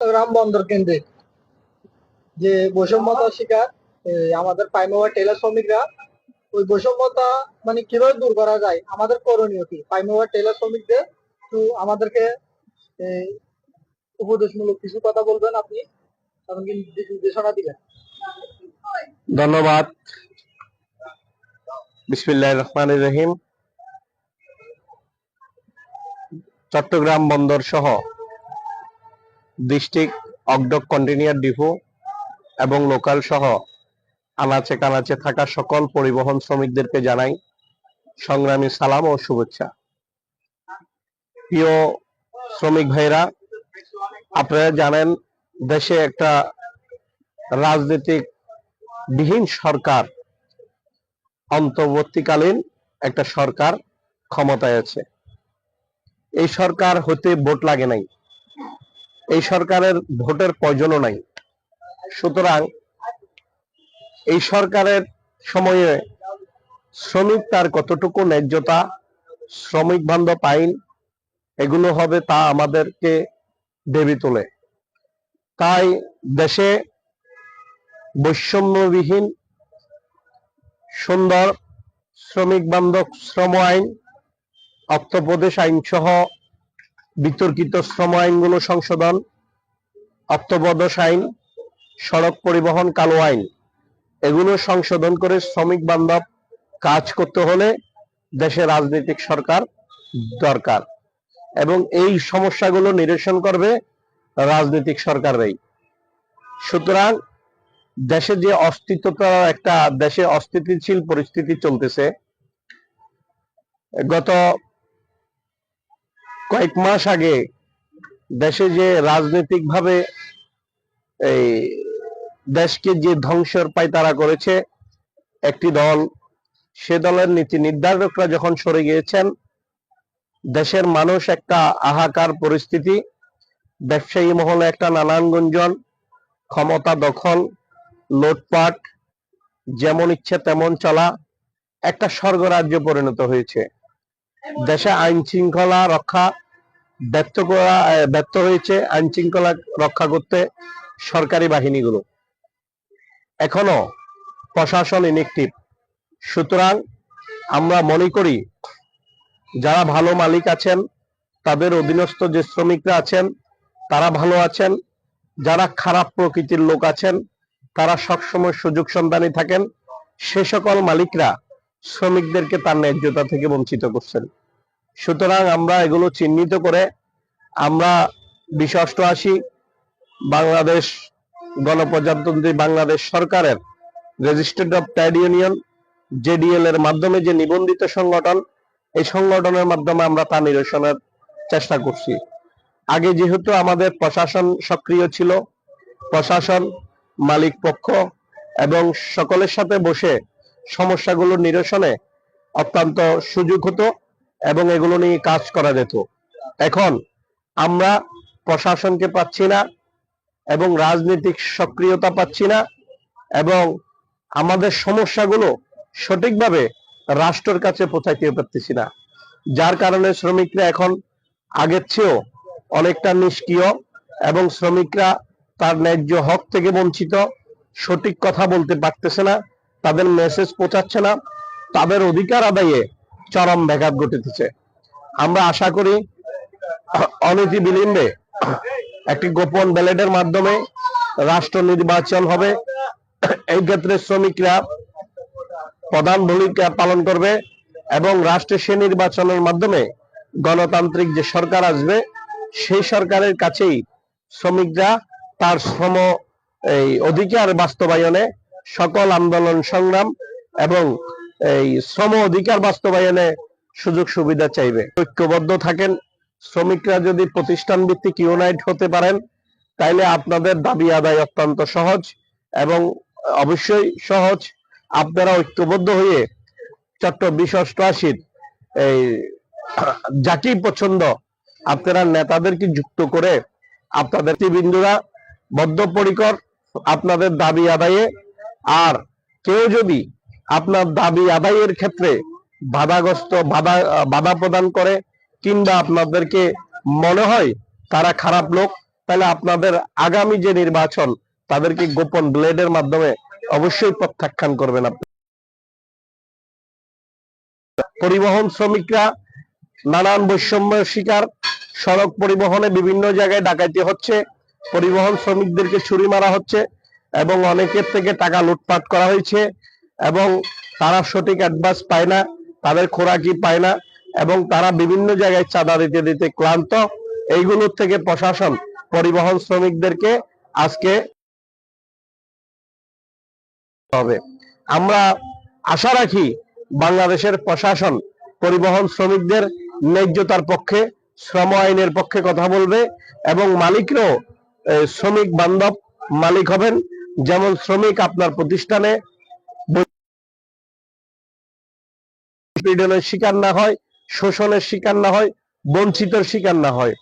চট্টগ্রাম বন্দর কেন্দ্রে। যে বৈষম্যতা শিকার আমাদের পাইমাওয়া টেলার শ্রমিকরা, ওই বৈষম্যতা মানে কীভাবে দূর করা যায়, আমাদের করণীয় কি? পাইমাওয়া টেলার শ্রমিকদের তো আমাদেরকে উপদেশমূলক কিছু কথা বলবেন আপনি? এমনকি নির্দেশনা দিবেন ধন্যবাদ। বিসমিল্লাহ রহমান রহিম। চট্টগ্রাম বন্দর সহ district off dock container depot এবং লোকাল সহ আনাচে কানাচে থাকা সকল পরিবহন শ্রমিকদেরকে জানাই সংগ্রামী সালাম ও শুভেচ্ছা। প্রিয় শ্রমিক ভাইরা আপনারা জানেন দেশে একটা রাজনৈতিক বিহীন সরকার অন্তর্বর্তীকালীন একটা সরকার ক্ষমতায় আছে। এই সরকার হতে ভোট লাগে নাই। এই সরকারের ভোটের প্রয়োজনও নাই। সুতরাং এই সরকারের সময়ে শ্রমিক তার কতটুকু ন্যায্যতা, শ্রমিক বান্ধব আইন এগুলো হবে তা আমাদেরকে দেবী তোলে। তাই দেশে বৈষম্যবিহীন, সুন্দর শ্রমিক বান্ধব শ্রম আইন, অর্থপ্রদেশ আইন সহ বিতর্কিত শ্রম আইনগুলো সংশোধন অর্থপ্রদেশ আইন, সড়ক পরিবহন কালো আইন। এগুলো সংশোধন করে শ্রমিক বান্ধব কাজ করতে হলে দেশে রাজনৈতিক সরকার দরকার এবং এই সমস্যাগুলো নিরসন করবে রাজনৈতিক সরকাররাই। সুতরাং দেশে যে অস্তিত্বতা, একটা দেশে অস্থিতিশীল পরিস্থিতি চলতেছে, গত কয়েক মাস আগে দেশে যে রাজনৈতিক ভাবে এই দেশকে যে ধ্বংসের পায়তারা করেছে, একটি দল, সে দলের নীতি নির্ধারকরা যখন সরে গিয়েছেন, দেশের মানুষ একটা আহাকার পরিস্থিতি, ব্যবসায়ী মহলে একটা নানান গুঞ্জন, ক্ষমতা দখল, লোটপাট, যেমন ইচ্ছে তেমন চলা, একটা স্বর্গরাজ্য পরিণত হয়েছে। দেশে আইন শৃঙ্খলা রক্ষা ব্যর্থ করা ব্যর্থ হয়েছে আইন শৃঙ্খলা রক্ষা করতে সরকারি বাহিনীগুলো। এখনও প্রশাসন ইনেকটিভ সুতরাং আমরা মনে করি, যারা ভালো মালিক আছেন, তাদের অধীনস্থ যে শ্রমিকরা আছেন, তারা ভালো আছেন। যারা খারাপ প্রকৃতির লোক আছেন, তারা সবসময় সুযোগ সন্ধানী থাকেন। সে সকল মালিকরা শ্রমিকদেরকে তার ন্যায্যতা থেকে বঞ্চিত করছেন। সুতরাং আমরা এগুলো চিহ্নিত করে আমরা বিশ অষ্টআশি বাংলাদেশ গণপ্রজাতন্ত্রী, বাংলাদেশ সরকারের registered of trade union JDL এর মাধ্যমে যে নিবন্ধিত সংগঠন, এই সংগঠনের মাধ্যমে আমরা তা নিরসনের চেষ্টা করছি। আগে যেহেতু আমাদের প্রশাসন সক্রিয় ছিল, প্রশাসন মালিক পক্ষ এবং সকলের সাথে বসে সমস্যাগুলো নিরসনে অত্যন্ত সুযোগ হতো এবং এগুলো নিয়ে কাজ করা যেত। এখন আমরা প্রশাসনকে পাচ্ছি না এবং রাজনৈতিক সক্রিয়তা পাচ্ছি না এবং আমাদের সমস্যাগুলো সঠিকভাবে রাষ্ট্রের কাছে পৌঁছাইতে পারতেছি না। যার কারণে শ্রমিকরা এখন আগের চেয়েও অনেকটা নিষ্ক্রিয় এবং শ্রমিকরা তার ন্যায্য হক থেকে বঞ্চিত, সঠিক কথা বলতে পারতেছে না। তাদের মেসেজ পৌঁছাচ্ছে না। তাদের অধিকার আদায়ে চরম ব্যাঘাত ঘটেছে। আমরা আশা করি অনতি বিলম্বে একটি গোপন ব্যালেটের মাধ্যমে রাষ্ট্র নির্বাচন হবে। এই ক্ষেত্রে শ্রমিকরা, প্রধান ভূমিকা পালন করবে এবং রাষ্ট্রে সে নির্বাচনের মাধ্যমে গণতান্ত্রিক যে সরকার আসবে, সেই সরকারের কাছেই শ্রমিকরা তার শ্রম, এই অধিকার বাস্তবায়নে সকল আন্দোলন সংগ্রাম এবং এই শ্রম অধিকার বাস্তবায়নে সুযোগ সুবিধা চাইবে। ঐক্যবদ্ধ থাকেন। শ্রমিকরা যদি প্রতিষ্ঠান ভিত্তিক ইউনাইট হতে পারেন, তাইলে আপনাদের দাবি আদায় অত্যন্ত সহজ এবং অবশ্যই সহজ। আপনারা ঐক্যবদ্ধ হয়ে চট্ট বিশ অষ্টআশির এই যাকেই পছন্দ, আপনারা নেতাদেরকে যুক্ত করে আপনাদের বিন্দুরা বদ্ধপরিকর আপনাদের দাবি আদায়ে আর কেউ যদি আপনার দাবি আদায়ের ক্ষেত্রে বাধাগ্রস্ত, বাধা বাধা প্রদান করে কিংবা আপনাদেরকে মনে হয় তারা খারাপ লোক, তাহলে আপনাদের আগামী যে নির্বাচন, তাদেরকে গোপন ব্লেডের মাধ্যমে অবশ্যই প্রত্যাখ্যান করবেন আপনি। পরিবহন শ্রমিকরা নানান বৈষম্যের শিকার, সড়ক পরিবহনে বিভিন্ন জায়গায় ডাকাতি হচ্ছে, পরিবহন শ্রমিকদেরকে ছুরি মারা হচ্ছে এবং অনেকের থেকে টাকা লুটপাট করা হয়েছে এবং তারা সঠিক অ্যাডভান্স পায় না, তাদের খোরাকি পায় না এবং তারা বিভিন্ন জায়গায় চাঁদা দিতে দিতে ক্লান্ত। এইগুলোর থেকে প্রশাসন, পরিবহন শ্রমিকদেরকে আজকে হবে। আমরা আশা রাখি বাংলাদেশের প্রশাসন, পরিবহন শ্রমিকদের ন্যায্যতার পক্ষে, শ্রম আইনের পক্ষে কথা বলবে এবং মালিকরাও শ্রমিক বান্ধব মালিক হবেন। যেমন শ্রমিক আপনার প্রতিষ্ঠানে পীড়নের শিকার না হয়, শোষণের শিকার না হয়, বঞ্চিতর শিকার না হয়।